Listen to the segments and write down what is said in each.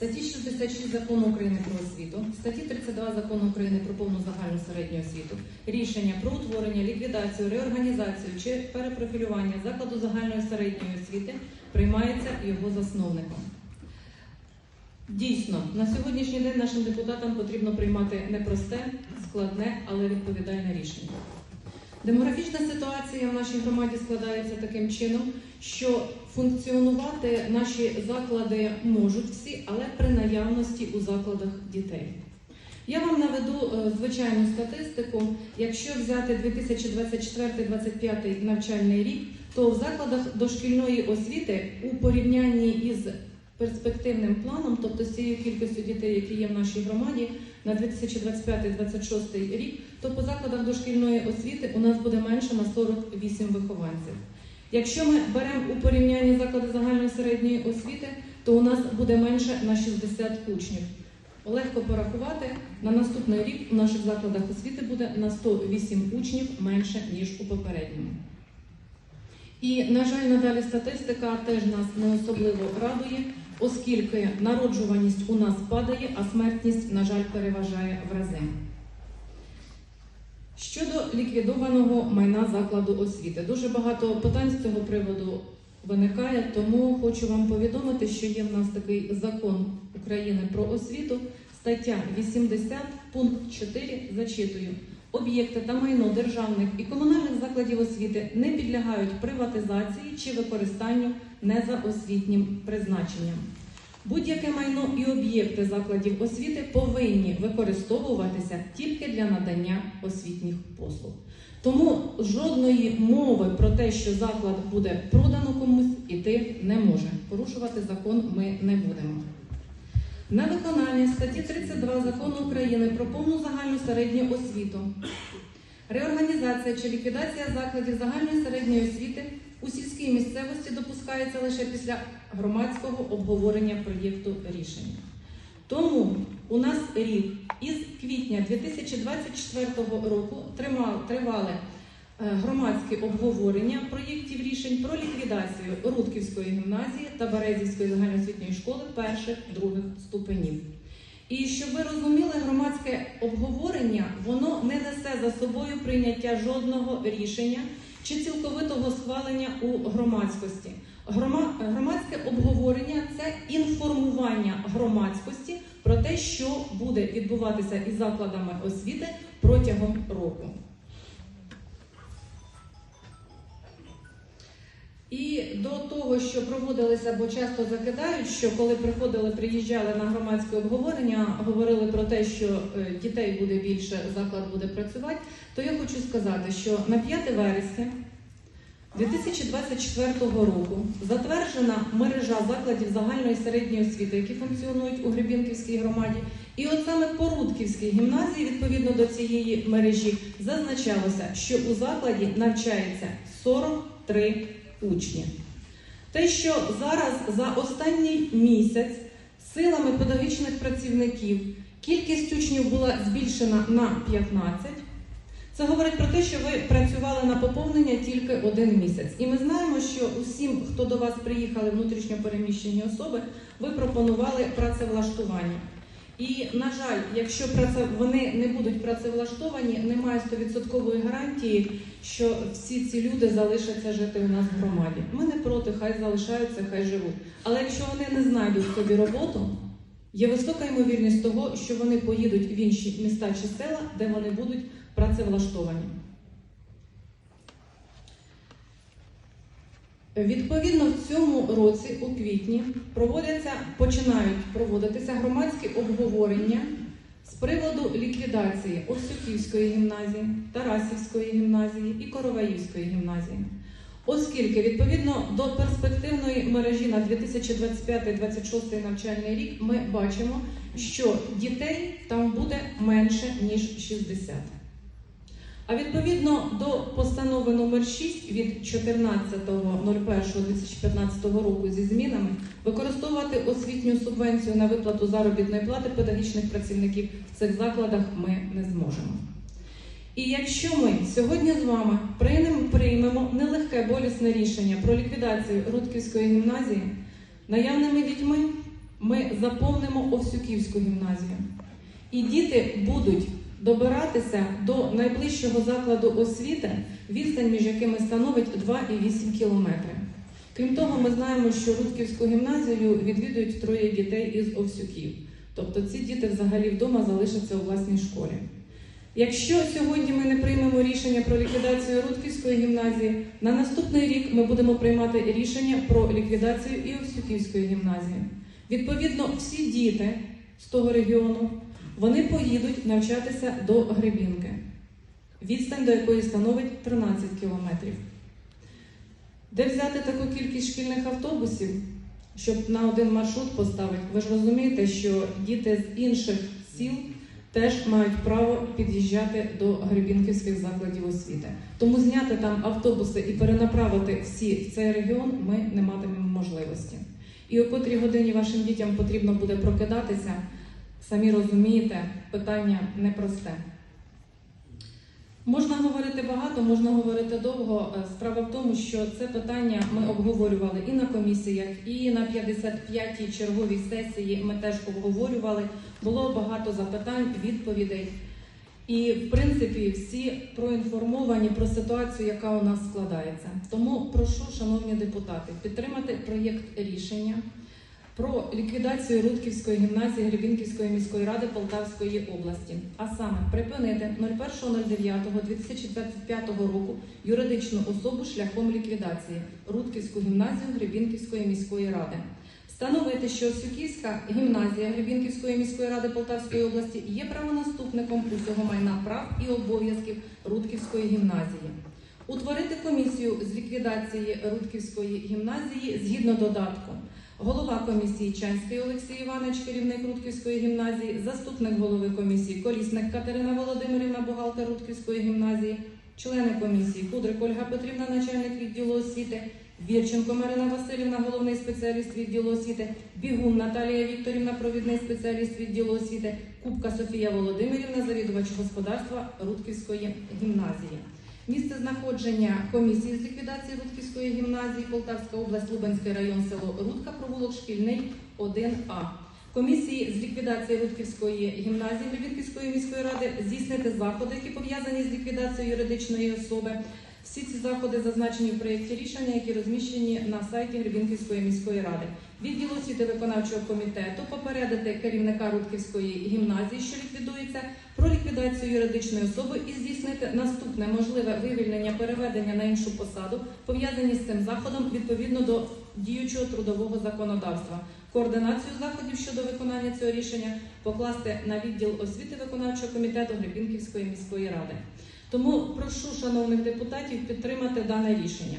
статті 66 закону України про освіту, статті 32 закону України про повну загальну середню освіту, рішення про утворення, ліквідацію, реорганізацію чи перепрофілювання закладу загальної середньої освіти приймається його засновником. Дійсно, на сьогоднішній день нашим депутатам потрібно приймати непросте, складне, але відповідальне рішення. Демографічна ситуація в нашій громаді складається таким чином, що функціонувати наші заклади можуть всі, але при наявності у закладах дітей. Я вам наведу е, звичайну статистику. Якщо взяти 2024-2025 навчальний рік, то в закладах дошкільної освіти у порівнянні із перспективним планом, тобто з цією кількістю дітей, які є в нашій громаді, на 2025-2026 рік, то по закладах дошкільної освіти у нас буде менше на 48 вихованців. Якщо ми беремо у порівнянні заклади загальної середньої освіти, то у нас буде менше на 60 учнів. Легко порахувати, на наступний рік у наших закладах освіти буде на 108 учнів менше, ніж у попередньому. І, на жаль, надалі статистика теж нас не особливо радує, оскільки народжуваність у нас падає, а смертність, на жаль, переважає в рази. Щодо ліквідованого майна закладу освіти, дуже багато питань з цього приводу виникає, тому хочу вам повідомити, що є в нас такий закон України про освіту, стаття 80, пункт 4, зачитую. Об'єкти та майно державних і комунальних закладів освіти не підлягають приватизації чи використанню не за освітнім призначенням. Будь-яке майно і об'єкти закладів освіти повинні використовуватися тільки для надання освітніх послуг. Тому жодної мови про те, що заклад буде продано комусь, іти не може. Порушувати закон ми не будемо. На виконання статті 32 закону України про повну загальну середню освіту. Реорганізація чи ліквідація закладів загальної середньої освіти у сільській місцевості допускається лише після громадського обговорення проєкту рішення. Тому у нас рік із квітня 2024 року тривали е, громадські обговорення проєктів рішень про ліквідацію Рудківської гімназії та Березівської загальноосвітньої школи перших других ступенів. І щоб ви розуміли, громадське обговорення воно не несе за собою прийняття жодного рішення чи цілковитого схвалення у громадськості. Грома- Громадське обговорення це інформування громадськості про те, що буде відбуватися із закладами освіти протягом року. І до того, що проводилися, бо часто закидають, що коли приходили, приїжджали на громадське обговорення, говорили про те, що е, дітей буде більше, заклад буде працювати, то я хочу сказати, що на 5 вересня 2024 року затверджена мережа закладів загальної середньої освіти, які функціонують у Гребінківській громаді. І от саме по Рудківській гімназії, відповідно до цієї мережі, зазначалося, що у закладі навчається 43 учні. Те, що зараз за останній місяць силами педагогічних працівників кількість учнів була збільшена на 15, це говорить про те, що ви працювали на поповнення тільки один місяць. І ми знаємо, що усім, хто до вас приїхали внутрішньо переміщені особи, ви пропонували працевлаштування. І, на жаль, якщо праце- вони не будуть працевлаштовані, немає 100% гарантії, що всі ці люди залишаться жити у нас в громаді. Ми не проти, хай залишаються, хай живуть. Але якщо вони не знайдуть собі роботу, є висока ймовірність того, що вони поїдуть в інші міста чи села, де вони будуть працевлаштовані. Відповідно, в цьому році, у квітні, проводяться, починають проводитися громадські обговорення з приводу ліквідації Овсюківської гімназії, Тарасівської гімназії і Короваївської гімназії. Оскільки відповідно до перспективної мережі на 2025-2026 навчальний рік ми бачимо, що дітей там буде менше ніж 60. А відповідно до постанови номер 6 від 14.01.2015 року зі змінами використовувати освітню субвенцію на виплату заробітної плати педагогічних працівників в цих закладах ми не зможемо. І якщо ми сьогодні з вами приймемо, нелегке болісне рішення про ліквідацію Рудківської гімназії, наявними дітьми ми заповнимо Овсюківську гімназію. І діти будуть добиратися до найближчого закладу освіти, відстань між якими становить 2,8 кілометри. Крім того, ми знаємо, що Рудківську гімназію відвідують троє дітей із Овсюків. Тобто ці діти взагалі вдома залишаться у власній школі. Якщо сьогодні ми не приймемо рішення про ліквідацію Рудківської гімназії, на наступний рік ми будемо приймати рішення про ліквідацію і Овсюківської гімназії. Відповідно, всі діти з того регіону вони поїдуть навчатися до Гребінки, відстань до якої становить 13 кілометрів. Де взяти таку кількість шкільних автобусів, щоб на один маршрут поставити? Ви ж розумієте, що діти з інших сіл теж мають право під'їжджати до Гребінківських закладів освіти. Тому зняти там автобуси і перенаправити всі в цей регіон ми не матимемо можливості. І о котрій годині вашим дітям потрібно буде прокидатися, самі розумієте, питання непросте. Можна говорити багато, можна говорити довго. Е, Справа в тому, що це питання ми обговорювали і на комісіях, і на 55-й черговій сесії ми теж обговорювали. Було багато запитань, відповідей. І, в принципі, всі проінформовані про ситуацію, яка у нас складається. Тому прошу, шановні депутати, підтримати проєкт рішення про ліквідацію Рудківської гімназії Гребінківської міської ради Полтавської області, а саме припинити 01.09.2025 року юридичну особу шляхом ліквідації Рудківську гімназію Гребінківської міської ради. Встановити, що Осюківська гімназія Гребінківської міської ради Полтавської області є правонаступником усього майна прав і обов'язків Рудківської гімназії. Утворити комісію з ліквідації Рудківської гімназії згідно додатку. Голова комісії Чанський Олексій Іванович, керівник Рудківської гімназії, заступник голови комісії Колісник Катерина Володимирівна, бухгалтер Рудківської гімназії, члени комісії Кудрик Ольга Петрівна, начальник відділу освіти, Вірченко Марина Васильівна, головний спеціаліст відділу освіти, Бігун Наталія Вікторівна, провідний спеціаліст відділу освіти, Кубка Софія Володимирівна, завідувач господарства Рудківської гімназії. Місце знаходження комісії з ліквідації Рудківської гімназії, Полтавська область, Лубенський район, село Рудка, провулок Шкільний 1А. Комісії з ліквідації Рудківської гімназії Гребінківської міської ради здійснити заходи, які пов'язані з ліквідацією юридичної особи. Всі ці заходи зазначені в проєкті рішення, які розміщені на сайті Гребінківської міської ради. Відділ освіти виконавчого комітету попередити керівника Рудківської гімназії, що ліквідується, про ліквідацію юридичної особи і здійснити наступне можливе вивільнення переведення на іншу посаду, пов'язані з цим заходом відповідно до діючого трудового законодавства. Координацію заходів щодо виконання цього рішення покласти на відділ освіти виконавчого комітету Гребінківської міської ради. Тому прошу шановних депутатів підтримати дане рішення.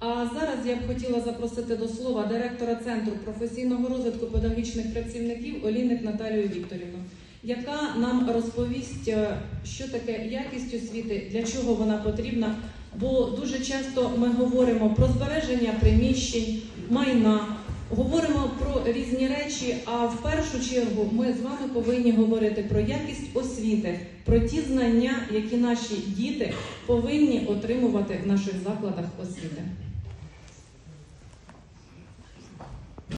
А зараз я б хотіла запросити до слова директора Центру професійного розвитку педагогічних працівників Олійник Наталію Вікторівну, яка нам розповість, е, що таке якість освіти, для чого вона потрібна. Бо дуже часто ми говоримо про збереження приміщень, майна, говоримо про різні речі. А в першу чергу ми з вами повинні говорити про якість освіти, про ті знання, які наші діти повинні отримувати в наших закладах освіти.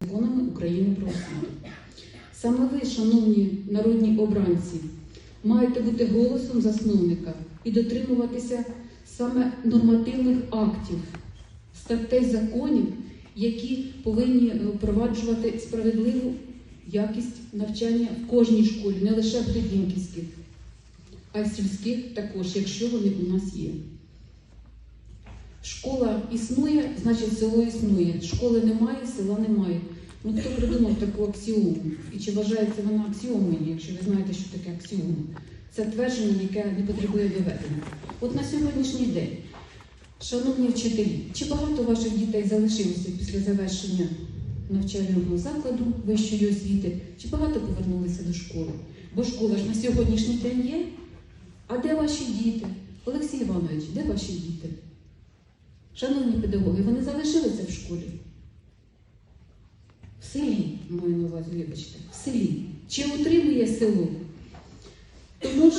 законами України про освіту. Саме ви, шановні народні обранці, маєте бути голосом засновника і дотримуватися саме нормативних актів, статей законів, які повинні е, впроваджувати справедливу якість навчання в кожній школі, не лише в Гребінківських, а й сільських також, якщо вони у нас є. Школа існує, значить село існує. Школи немає, села немає. Ну хто придумав таку аксіому? І чи вважається вона аксіомою, якщо ви знаєте, що таке аксіома? Це твердження, яке не потребує доведення. От на сьогоднішній день, шановні вчителі, чи багато ваших дітей залишилося після завершення навчального закладу вищої освіти, чи багато повернулися до школи? Бо школа ж на сьогоднішній день є. А де ваші діти? Олексій Іванович, де ваші діти? Шановні педагоги, вони залишилися в школі? В селі, маю на увазі, вибачте, в селі. Чи утримує село? Тому ж,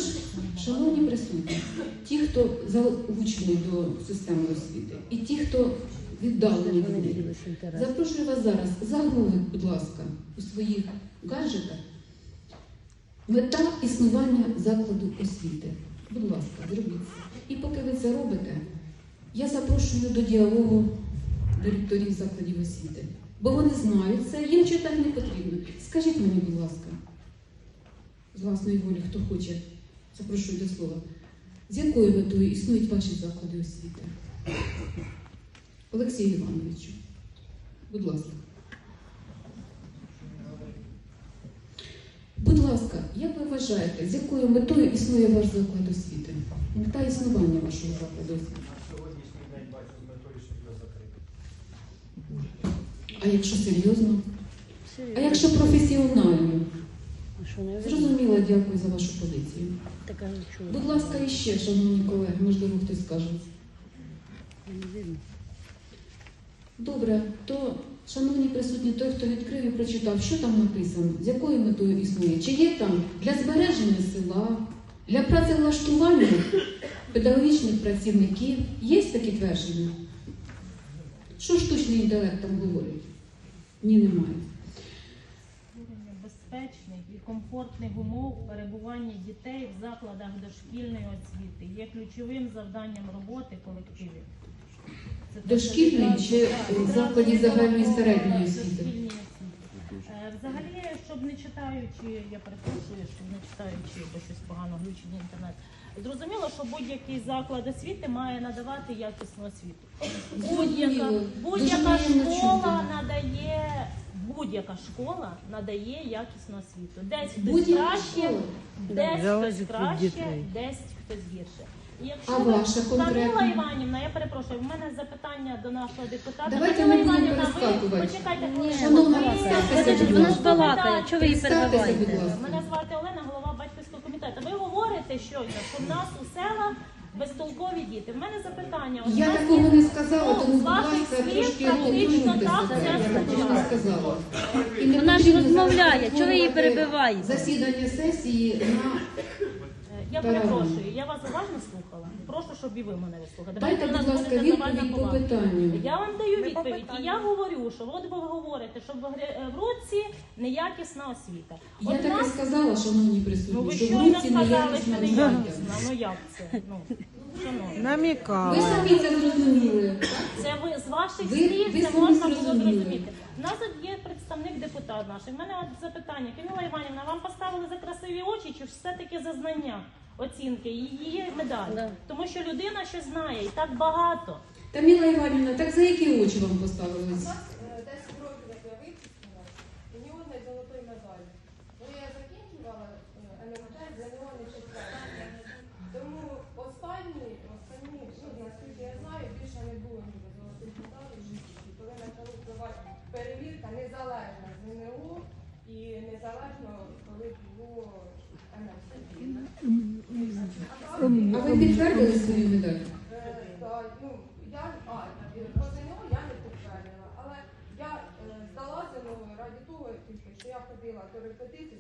шановні присутні, ті, хто залучені до системи освіти, і ті, хто віддалені від них. Запрошую вас зараз, загугліть, будь ласка, у своїх гаджетах мета існування закладу освіти. Будь ласка, зробіть це. І поки ви це робите, я запрошую до діалогу директорів закладів освіти. Бо вони знають це, їм читати не потрібно. Скажіть мені, будь ласка, з власної волі, хто хоче, запрошую до слова. З якою метою існують ваші заклади освіти? Олексію Івановичу, будь ласка. Будь ласка, як ви вважаєте, з якою метою існує ваш заклад освіти? Мета існування вашого закладу освіти? На сьогоднішній день бачу з метою, щоб його закрити. А якщо серйозно? А якщо професіонально? Зрозуміло, дякую за вашу позицію. Така чула. Будь ласка, іще, шановні колеги, можливо, хтось скаже. Добре, то, шановні присутні, той, хто відкрив і прочитав, що там написано, з якою метою існує? Чи є там для збереження села, для працевлаштування педагогічних працівників? Є такі твердження? Що штучний інтелект там говорить? Ні, немає. Безпечних і комфортних умов перебування дітей в закладах дошкільної освіти є ключовим завданням роботи колективів. Це що чи в закладі загальної середньої освіти? Е, Взагалі, щоб не читаючи, я перепрошую, щоб не читаючи, бо щось погано глючить інтернет. Зрозуміло, що будь-який заклад освіти має надавати якісну освіту. Будь-яка Зрозуміло. будь-яка Дуже приємно школа чути. надає будь-яка школа надає якісну освіту. Десь хтось Будь-яка краще, школа. десь Залежить хтось від краще, дітей. десь хтось гірше. І якщо А ви- ваша конкретна? Іванівна, я перепрошую, в мене запитання до нашого депутата. Давайте не будемо Іванівна, ви перескакувати. почекайте Ні, хвилинку. Шановна, Ви представтеся, будь Вона ласка. балакає, чого ви її Представтеся, будь перебиваєте? ласка. Мене звати Олена, голова батьківського комітету. Ви говорите щойно, що в нас у селах безтолкові діти. В мене запитання. От Я у такого не сказала, Ну, тому, з будь ваших ласка, слів трошки практично так все це Я такого не сказала. І не Вона ж потрібно розмовляє, чого ви її перетворювати перебиваєте? Засідання сесії на Е, Я перепрошую, я вас уважно слухала. Щоб і ви мене вислухали. дайте, будь нас ласка, відповідь по питанню. Я вам даю відповідь, і я говорю, що от ви говорите, що в Руці неякісна освіта. Я так і нас, сказала, шановні ну присутні, ви що в щойно руці сказали, що неякісна освіта. Ну як це? Ну, шановні. Ви Намікала. самі це зрозуміли. Це ви з ваших Ви- слів ви це самі можна було зрозуміли. зрозуміти. У нас от є представник депутат наш. У мене от запитання. Каміла Іванівна, вам поставили за красиві очі чи все-таки за знання оцінки? Її медаль. Да. Тому що людина що знає і так багато. Та Міла Іванівна, так за які очі вам поставили? ось? 10 років, як я випустила, і ні одної золотої медалі. Коли я закінчувала е, елементарь, для нього не читала. Тому останні, останні, ну, наскільки я знаю, більше не було ніби золотих медалей в житті. І коли почала впливати перевірка незалежна з ЗНО і незалежно, коли було НС. А ви підтвердили свою медаль? Ну, я, а, по ЗНО я не підтвердила, але я е, здала ЗНО раді того, тільки, що я ходила до репетиції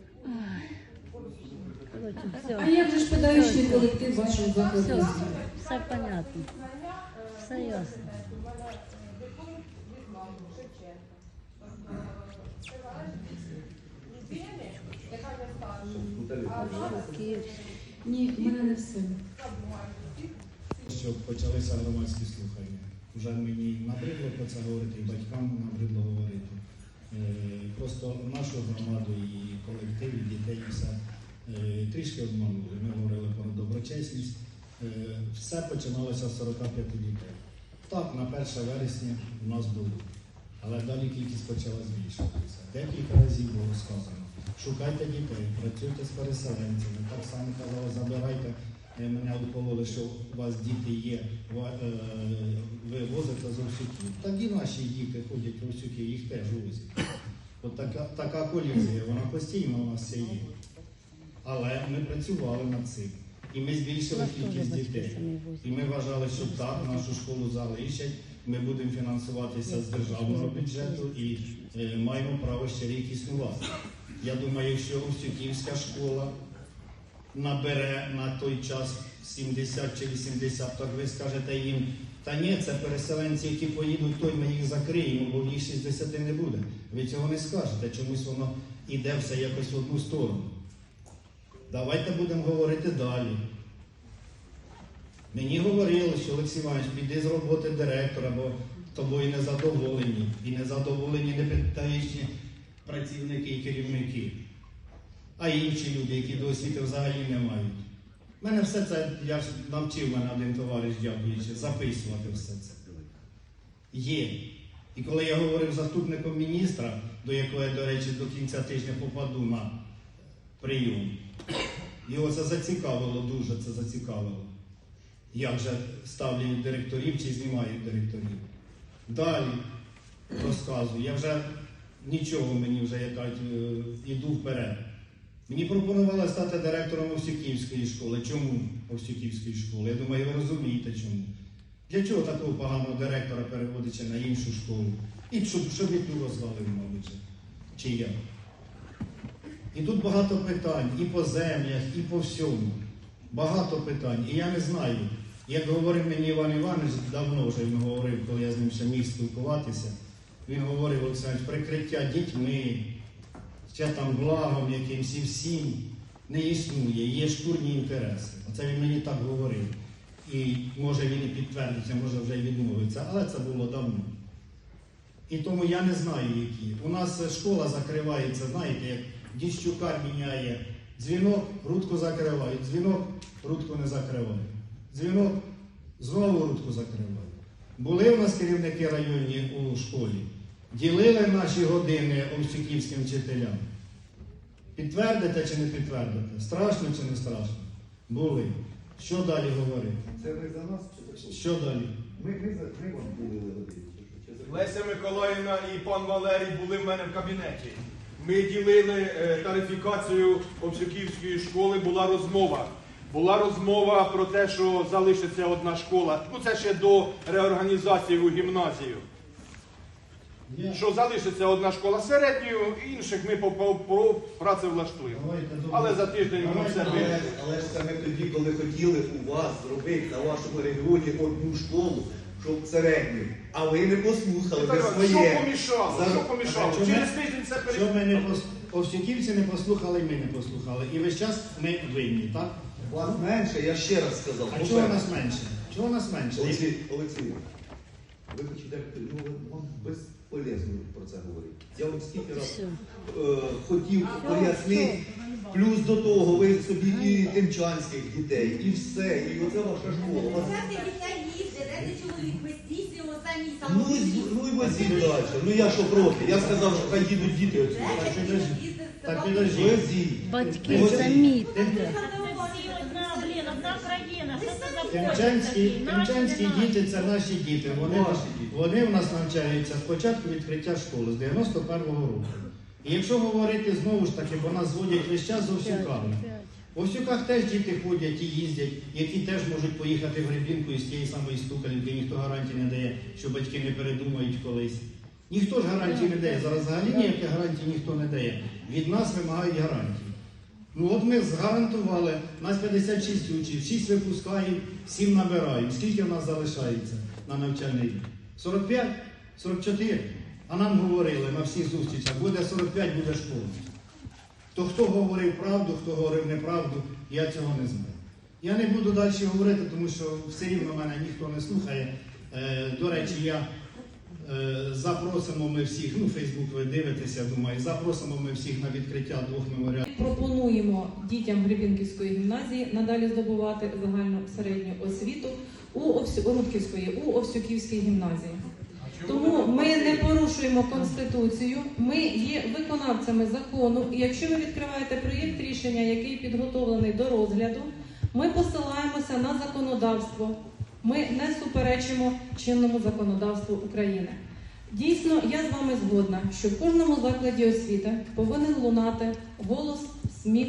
А як же ж педагогічний колектив вашого закладу Все. понятно. Все ясно. університет, Ні, в мене не я буваю почалися громадські слухання. Вже мені набридло про це говорити, і батькам набридло говорити. Е, Просто нашу громаду і колектив, і дітей все е, трішки обманули. Ми говорили про доброчесність. Е, Все починалося з 45 дітей. Так, на 1 вересня у нас було. Але далі кількість почала збільшуватися. Декілька разів було сказано. Шукайте дітей, працюйте з переселенцями. Так само казали, забирайте. Е, Мене укололи, що у вас діти є, е, ви возите з Овсюків. Тоді наші діти ходять в Овсюки, їх теж возять. От така, така колізія, вона постійно у нас є. Але ми працювали над цим. І ми збільшили кількість дітей. І ми вважали, що так, нашу школу залишать. Ми будемо фінансуватися з державного бюджету і е, маємо право ще рік існувати. Я думаю, якщо Устюківська школа набере на той час 70 чи 80, так ви скажете їм Та ні, це переселенці, які поїдуть, той ми їх закриємо, бо їх 60 не буде. Ви цього не скажете, чомусь воно іде все якось в одну сторону. Давайте будемо говорити далі. Мені говорили, що Олексій Іванович, піди з роботи директора, бо тобою не задоволені. І не задоволені не працівники і керівники, а інші люди, які до взагалі не мають. У мене все це, я ж навчив мене один товариш, дякуючи, записувати все це. Є. І коли я говорив заступником міністра, до якого я, до речі, до кінця тижня попаду на прийом, його це зацікавило, дуже це зацікавило. Як же ставлять директорів чи знімають директорів. Далі розказую, я вже нічого мені вже я кажуть, е, іду вперед. Мені пропонували стати директором Овсюківської школи. Чому Овсюківської школи? Я думаю, ви розумієте чому. Для чого такого поганого директора переводиться на іншу школу? І щоб, щоб і ту розвалив, мабуть, чи я. І тут багато питань, і по землях, і по всьому. Багато питань. І я не знаю. Як говорив мені Іван Іванович, давно вже він говорив, коли я з ним ще міг спілкуватися, він говорив, Олександр, прикриття дітьми, ще там благом якимсь і всім не існує, є шкурні інтереси. Оце він мені так говорив. І може він і підтвердиться, може вже й відмовиться, але це було давно. І тому я не знаю, які. У нас школа закривається, знаєте, як діщукар міняє дзвінок, рудку закривають, дзвінок, рудку не закривають. Дзвінок, знову рудку закривають. Були у нас керівники районні у школі, ділили наші години овсюківським вчителям. Підтвердите чи не підтвердите? Страшно чи не страшно? Були. Що далі говорити? Це ви за нас чи Що далі? Ми, ми, за- ми вам ділили за- Леся Миколаївна і пан Валерій були в мене в кабінеті. Ми ділили е, тарифікацію Овсюківської школи, була розмова. Була розмова про те, що залишиться одна школа. Ну це ще до реорганізації у гімназію. Я- Що залишиться одна школа середньою, інших ми по, по, по працевлаштуємо. Давайте. Але за тиждень воно все вийде. Але, ж це ми тоді, коли хотіли у вас зробити на вашому регіоні одну школу, щоб середню, а ви не послухали, ви Так, Що своє. помішало? Зараз- Що помішало? А чому- Через тиждень це Що ми не пос... Овсюківці не послухали, ми не послухали. І весь час ми винні, так? Вас менше, я ще раз сказав. А чого нас менше? Чого нас менше? Олексій, Олексій, ви хочете, ну вам безполезно про це говорити. Я вам скільки раз е, хотів пояснити. Плюс до того ви собі і тимчанських дітей, і все, і оце ваша школа. Вас- Ну, і ну і возіть далі. Ну я що проти? Я сказав, що хай їдуть діти отсюди. Так, підожди. Батьки Возіть. самі всі одна, блін, одна країна. Що це за поїзд Тимчанські, тимчанські діти це наші діти. Вони, вони в нас навчаються з початку відкриття школи, з 91-го року. І якщо говорити знову ж таки, бо нас зводять весь час з Овсюками. В Овсюках теж діти ходять і їздять, які теж можуть поїхати в Гребінку із тієї самої стукалівки, ніхто гарантії не дає, що батьки не передумають колись. Ніхто ж гарантії не дає. Зараз взагалі ніяких гарантій ніхто не дає. Від нас вимагають гарантії. Ну от ми згарантували, нас 56 учнів, 6 випускають, 7 набирають. Скільки в нас залишається на навчальний рік? 45? 44? А нам говорили на всіх зустрічах, буде 45, буде школа. То хто говорив правду, хто говорив неправду, я цього не знаю. Я не буду далі говорити, тому що все рівно мене ніхто не слухає. Е, до речі, я запросимо ми всіх, ну Фейсбук ви дивитеся, думаю, запросимо ми всіх на відкриття двох меморіалів. Пропонуємо дітям Гребінківської гімназії надалі здобувати загальну середню освіту у Овсю... У Овсюківській гімназії. Тому ми не порушуємо конституцію. Ми є виконавцями закону. І якщо ви відкриваєте проєкт рішення, який підготовлений до розгляду, ми посилаємося на законодавство. Ми не суперечимо чинному законодавству України. Дійсно, я з вами згодна, що в кожному закладі освіти повинен лунати голос, сміх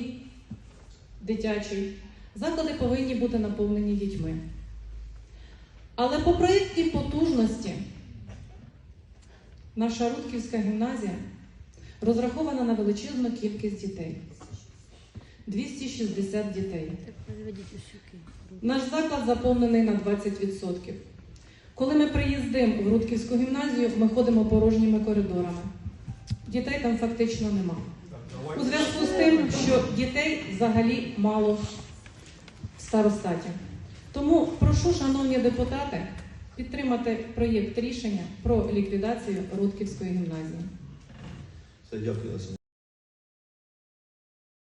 дитячий. Заклади повинні бути наповнені дітьми. Але по проєктній потужності наша Рудківська гімназія розрахована на величезну кількість дітей 260 дітей. Наш заклад заповнений на 20%. Коли ми приїздимо в Рудківську гімназію, ми ходимо порожніми коридорами. Дітей там фактично нема. У зв'язку з тим, що дітей взагалі мало в старостаті. Тому прошу, шановні депутати, підтримати проєкт рішення про ліквідацію Рудківської гімназії. Все, дякую.